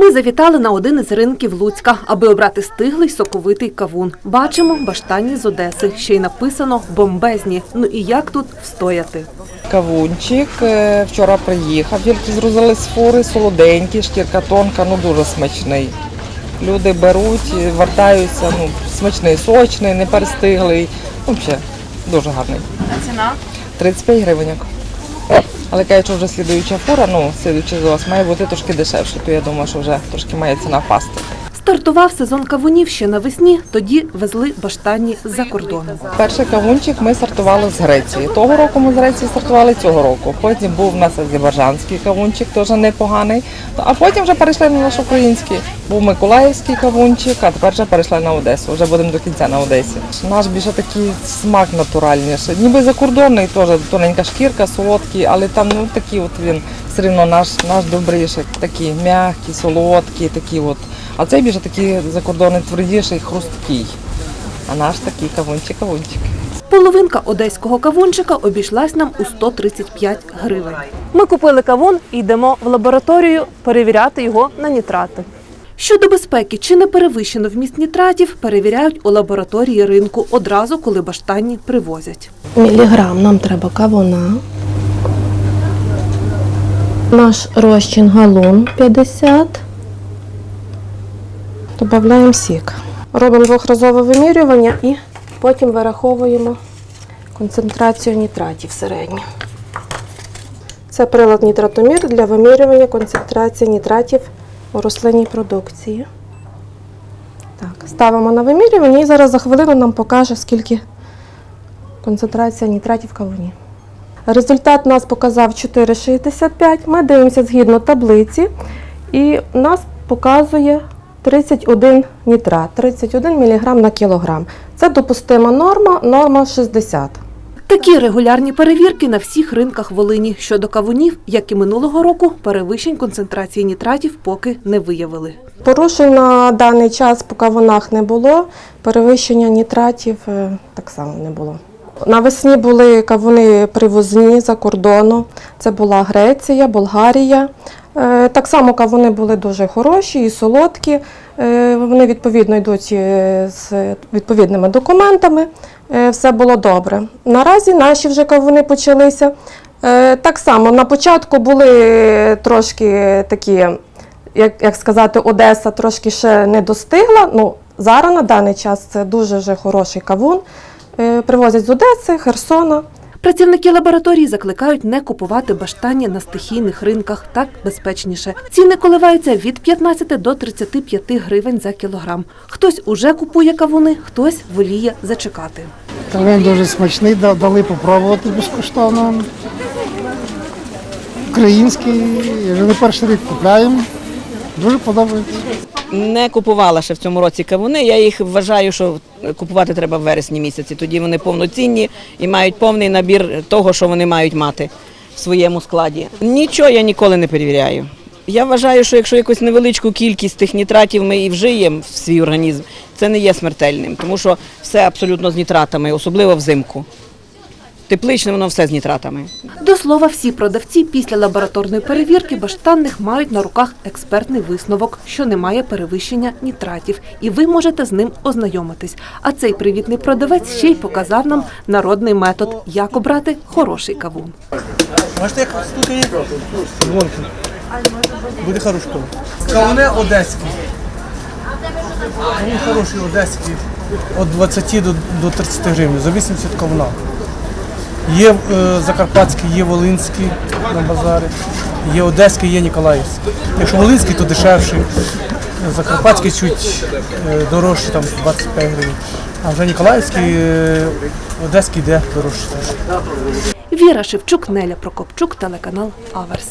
Ми завітали на один із ринків Луцька, аби обрати стиглий соковитий кавун. Бачимо баштані з Одеси. Ще й написано бомбезні. Ну і як тут встояти? Кавунчик е, вчора приїхав, тільки зрозили з фури, солоденький, шкірка тонка, ну дуже смачний. Люди беруть, е, вертаються, ну смачний, сочний, не перестиглий. Ну, взагалі, дуже гарний. А ціна? 35 гривень. Але кажуть, вже слідуюча фура, ну, слідуючи з має бути трошки дешевше, то я думаю, що вже трошки має ціна впасти. Стартував сезон кавунів ще навесні, тоді везли баштані з-за кордону. Перший кавунчик ми стартували з Греції. Того року ми з Греції стартували цього року. Потім був у нас азербайджанський кавунчик, теж непоганий. А потім вже перейшли на наш український. Був Миколаївський кавунчик, а тепер вже перейшли на Одесу. Вже будемо до кінця на Одесі. Наш більше такий смак натуральніший. Ніби закордонний теж тоненька шкірка, солодкий, але там ну такий от він все одно наш, наш добріший, такий м'який, солодкий, такий от. А цей більше такий закордонний твердіший, хрусткий. А наш такий кавунчик, кавунчик. Половинка одеського кавунчика обійшлась нам у 135 гривень. Ми купили кавун і йдемо в лабораторію перевіряти його на нітрати. Щодо безпеки, чи не перевищено вміст нітратів, перевіряють у лабораторії ринку одразу, коли баштанні привозять. Міліграм нам треба кавуна. Наш розчин галун 50. Додаємо сік. Робимо двохразове вимірювання і потім вираховуємо концентрацію нітратів середню. Це прилад нітратомір для вимірювання концентрації нітратів у рослинній продукції. Так, ставимо на вимірювання і зараз за хвилину нам покаже, скільки концентрація нітратів в кавуні. Результат нас показав 4,65. Ми дивимося згідно таблиці, і нас показує 31 нітрат, 31 мг на кілограм. Це допустима норма, норма 60. Такі регулярні перевірки на всіх ринках Волині. Щодо кавунів, як і минулого року, перевищень концентрації нітратів поки не виявили. Порушень на даний час по кавунах не було, перевищення нітратів е, так само не було. Навесні були кавуни привозні за кордону. Це була Греція, Болгарія. Е, Так само кавуни були дуже хороші і солодкі. Е, Вони відповідно йдуть е, з відповідними документами. Все було добре. Наразі наші вже кавуни почалися. Так само на початку були трошки такі як, як сказати, Одеса трошки ще не достигла. Ну, зараз на даний час це дуже вже хороший кавун. Е, Привозять з Одеси, Херсона. Працівники лабораторії закликають не купувати баштані на стихійних ринках, так безпечніше. Ціни коливаються від 15 до 35 гривень за кілограм. Хтось уже купує кавуни, хтось воліє зачекати. Та він дуже смачний, дали попробувати безкоштовно. Український, вже не перший рік купляємо. Дуже подобається. Не купувала ще в цьому році кавуни. Я їх вважаю, що купувати треба в вересні місяці. Тоді вони повноцінні і мають повний набір того, що вони мають мати в своєму складі. Нічого я ніколи не перевіряю. Я вважаю, що якщо якусь невеличку кількість тих нітратів ми і вжиємо в свій організм, це не є смертельним, тому що все абсолютно з нітратами, особливо взимку. Тепличне воно все з нітратами. До слова, всі продавці після лабораторної перевірки баштанних мають на руках експертний висновок, що немає перевищення нітратів, і ви можете з ним ознайомитись. А цей привітний продавець ще й показав нам народний метод, як обрати хороший кавун. Бачите, як стукає? Буде хорошко. Кавуни одеські. Кавун хороший одеський. Від 20 до, до 30 гривень, за 80 кавуна. Є е, закарпатський, є волинський на базарі, є одеський, є ніколаївський. Якщо волинський, то дешевший. Закарпатський чуть е, дорожчий, там 25 гривень. А вже ніколаївський, е, одеський йде дорожче. Віра Шевчук, Неля Прокопчук, телеканал Аверс.